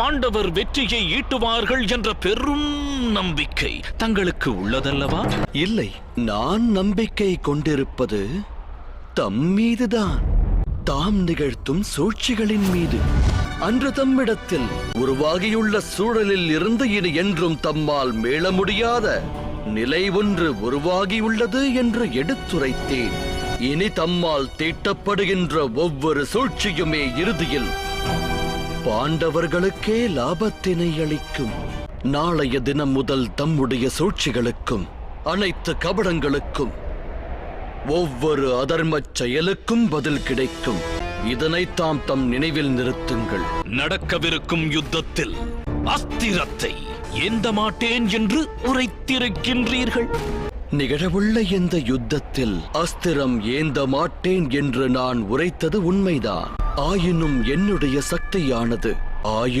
பாண்டவர் வெற்றியை ஈட்டுவார்கள் என்ற பெரும் நம்பிக்கை தங்களுக்கு உள்ளதல்லவா? இல்லை நான் நம்பிக்கை கொண்டிருப்பது தம் மீதுதான். தாம் நிகழ்த்தும் சூழ்ச்சிகளின் மீது. அன்று தம்மிடத்தில் உருவாகியுள்ள சூழலில் இருந்து இனி என்றும் தம்மால் மீள முடியாத நிலை ஒன்று உருவாகியுள்ளது என்று எடுத்துரைத்தேன். இனி தம்மால் தீட்டப்படுகின்ற ஒவ்வொரு சூழ்ச்சியுமே இறுதியில் பாண்டவர்களுக்கே லாபத்தினை அளிக்கும். நாளைய தினம் முதல் தம்முடைய சூழ்ச்சிகளுக்கும் அனைத்து கபடங்களுக்கும் ஒவ்வொரு அதர்மச் செயலுக்கும் பதில் கிடைக்கும். இதனை தாம் தம் நினைவில் நிறுத்துங்கள். நடக்கவிருக்கும் யுத்தத்தில் அஸ்திரத்தை ஏந்த மாட்டேன் என்று உரைத்திருக்கின்றீர்கள். நிகழவுள்ள இந்த யுத்தத்தில் அஸ்திரம் ஏந்த மாட்டேன் என்று நான் உரைத்தது உண்மைதான். ஆயினும் என்னுடைய சக்தியானது ஆயு